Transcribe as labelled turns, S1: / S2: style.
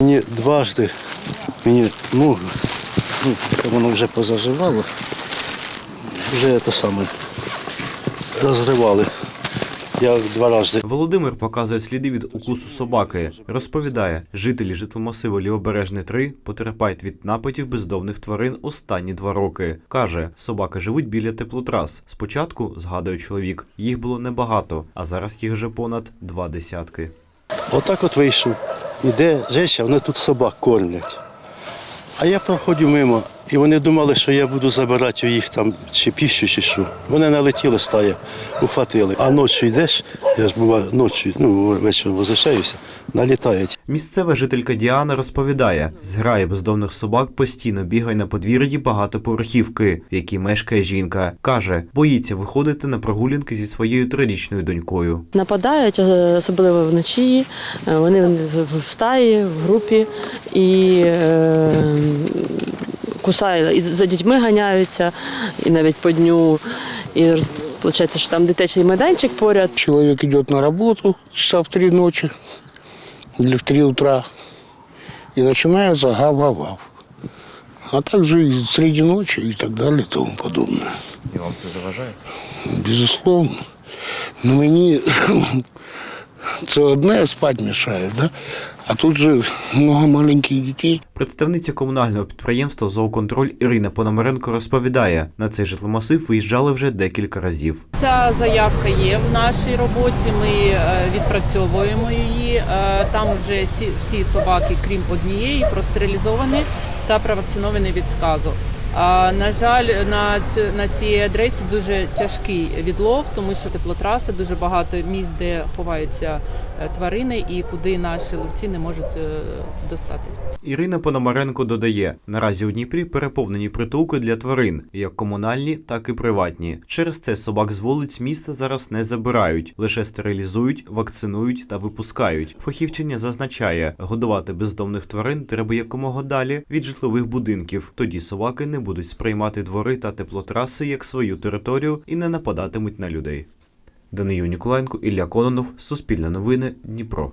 S1: Мені дважди, мені, ну, ну, воно вже позаживало, вже те саме розривали. Я два рази.
S2: Володимир показує сліди від укусу собаки. Розповідає, жителі житломасиву Лівобережне 3 потерпають від нападів бездомних тварин останні два роки. Каже, собаки живуть біля теплотрас. Спочатку, згадує чоловік, їх було небагато, а зараз їх вже понад два десятки.
S1: Отак от вийшов. Іде жеща, вони тут собак кормлять. А я проходжу мимо, і вони думали, що я буду забирати у їх там чи піщу, чи що. Вони налетіли, стає, ухватили. А ночі йдеш, я ж буваю ночі, ну ввечері возвращаюся, налітають.
S2: Місцева жителька Діана розповідає, зграє бездомних собак постійно бігає на подвір'ї багатоповерхівки, в якій мешкає жінка. Каже, боїться виходити на прогулянки зі своєю трирічною донькою.
S3: Нападають, е, особливо вночі. Е, Вони в- в стаї, в групі і е, кусають, і за дітьми ганяються, і навіть по дню. І виходить, що там дитячий майданчик поряд.
S4: Человек идет на работу часа в три ночи или в три утра и начинается гав-гав-гав. А также и среди ночи и так далее и тому подобное.
S2: І вам це заважає?
S4: Безусловно. Но мені це одне спать мешает, да? а тут же много маленьких детей.
S2: Представниця комунального підприємства «Зооконтроль» Ірина Пономаренко розповідає, на цей житломасив виїжджали вже декілька разів.
S5: Ця заявка є в нашій роботі. Ми е, відпрацьовуємо її. Е, Там вже всі, всі собаки, крім однієї, простерилізовані та провакциновані від сказу. На жаль, на цю на цій адресі дуже тяжкий відлов, тому що теплотраси дуже багато місць, де ховаються е, тварини, і куди наші ловці не можуть е, достати.
S2: Ірина Пономаренко додає, наразі у Дніпрі переповнені притулки для тварин, як комунальні, так і приватні. Через це собак з вулиць міста зараз не забирають, лише стерилізують, вакцинують та випускають. Фахівчиня зазначає, годувати бездомних тварин треба якомога далі від житлових будинків. Тоді собаки не будуть сприймати двори та теплотраси як свою територію і не нападатимуть на людей. Данию Ніколаєнко, Ілля Кононов, Суспільне новини, Дніпро.